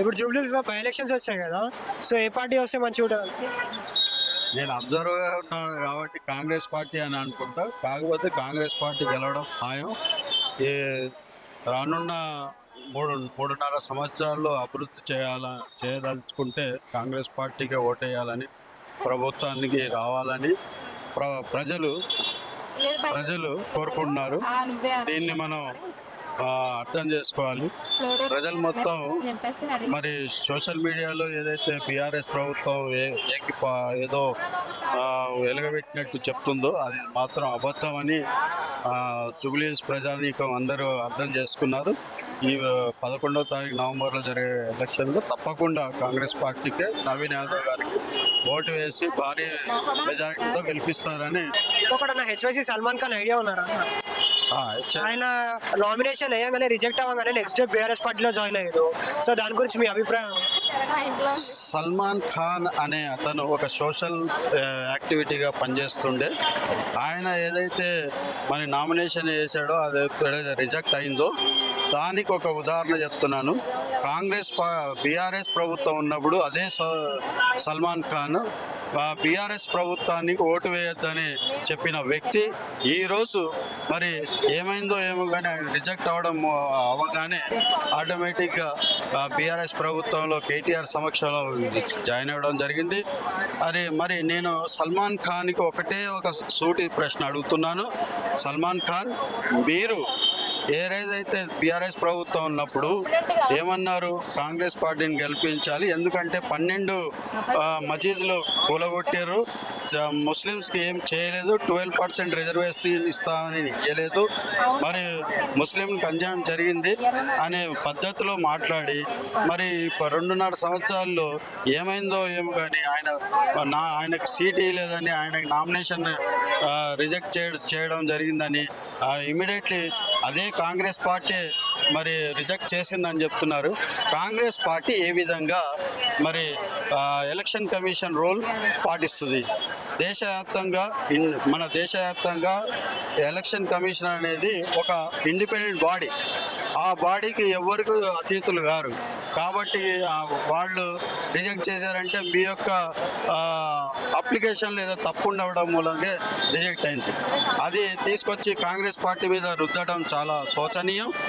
ఇప్పుడు జూబ్లీస్లో by elections వచ్చాయి కదా సో ఏ పార్టీ వస్తే మంచిగా ఉంటుంది? నేను అబ్జర్వ్గా ఉన్నాను కాబట్టి కాంగ్రెస్ పార్టీ అని అనుకుంటా. కాకపోతే కాంగ్రెస్ పార్టీ గెలవడం ఖాయం. ఈ రానున్న మూడు మూడున్నర సంవత్సరాల్లో అభివృద్ధి చేయాల చేయదలుచుకుంటే కాంగ్రెస్ పార్టీకి ఓటేయాలని ప్రభుత్వానికి రావాలని ప్ర ప్రజలు ప్రజలు కోరుకుంటున్నారు. దీన్ని మనం అర్థం చేసుకోవాలి. ప్రజలు మొత్తం మరి సోషల్ మీడియాలో ఏదైతే బీఆర్ఎస్ ప్రభుత్వం ఏ- ఏదో వెలగబెట్టినట్టు చెప్తుందో అది మాత్రం అబద్ధం అని జుబ్లీస్ ప్రజానీకం అందరూ అర్థం చేసుకున్నారు. ఈ పదకొండవ తారీఖు నవంబర్లో జరిగే ఎలక్షన్లో తప్పకుండా కాంగ్రెస్ పార్టీకే నవీన్ యాదవ్ గారికి ఓటు వేసి భారీ మెజారిటీతో గెలిపిస్తారని ఇంకొకటి హెచ్వైసీ సల్మాన్ ఖాన్ ఐడియా ఉన్నారా? ఆయన నామినేషన్ వేయగానే రిజెక్ట్ అవ్వగానే నెక్స్ట్ డే బీఆర్ఎస్ పార్టీలో జాయిన్ అయ్యారు. సో దాని గురించి మీ అభిప్రాయం? సల్మాన్ ఖాన్ అనే అతను ఒక సోషల్ యాక్టివిటీగా పనిచేస్తుండే. ఆయన ఏదైతే మన నామినేషన్ వేసాడో అది ఏదైతే రిజెక్ట్ అయిందో దానికి ఒక ఉదాహరణ చెప్తున్నాను. కాంగ్రెస్ బీఆర్ఎస్ ప్రభుత్వం ఉన్నప్పుడు అదే స- సల్మాన్ ఖాన్ బీఆర్ఎస్ ప్రభుత్వానికి ఓటు వేయొద్దని చెప్పిన వ్యక్తి ఈరోజు మరి ఏమైందో ఏమో కానీ ఆయన రిజెక్ట్ అవ్వడం అవ్వగానే ఆటోమేటిక్గా బీఆర్ఎస్ ప్రభుత్వంలో కేటీఆర్ సమక్షంలో జాయిన్ అవ్వడం జరిగింది. అది మరి నేను సల్మాన్ ఖాన్కి ఒకటే ఒక సూటి ప్రశ్న అడుగుతున్నాను. సల్మాన్ ఖాన్ మీరు ఏదైతే బీఆర్ఎస్ ప్రభుత్వం ఉన్నప్పుడు ఏమన్నారు? కాంగ్రెస్ పార్టీని గెలిపించాలి. ఎందుకంటే పన్నెండు ఆ, మసీదులు కూలగొట్టారు చ- ముస్లిమ్స్కి ఏం చేయలేదు. ట్వెల్వ్ పర్సెంట్ రిజర్వేషన్ ఇస్తామని ఇవ్వలేదు మరి ముస్లిం కంజాం జరిగింది అనే పద్ధతిలో మాట్లాడి మరి రెండున్నర సంవత్సరాల్లో ఏమైందో ఏమో కానీ ఆయన నా ఆయనకు సీట్ ఇవ్వలేదని ఆయనకు నామినేషన్ రిజెక్ట్ చేయడం జరిగిందని ఇమీడియట్లీ అదే కాంగ్రెస్ పార్టీ మరి రిజెక్ట్ చేసిందని చెప్తున్నారు. కాంగ్రెస్ పార్టీ ఏ విధంగా మరి ఎలక్షన్ కమిషన్ రోల్ పాటిస్తుంది? దేశవ్యాప్తంగా మన దేశవ్యాప్తంగా ఎలక్షన్ కమిషన్ అనేది ఒక ఇండిపెండెంట్ బాడీ. ఆ బాడీకి ఎవరికి అతీతులు గారు కాబట్టి ఆ, వాళ్ళు రిజెక్ట్ చేశారంటే మీ యొక్క అప్లికేషన్ లేదా తప్పు ఉండవడం మూలంగా రిజెక్ట్ అయింది. అది తీసుకొచ్చి కాంగ్రెస్ పార్టీ మీద రుద్దడం చాలా శోచనీయం.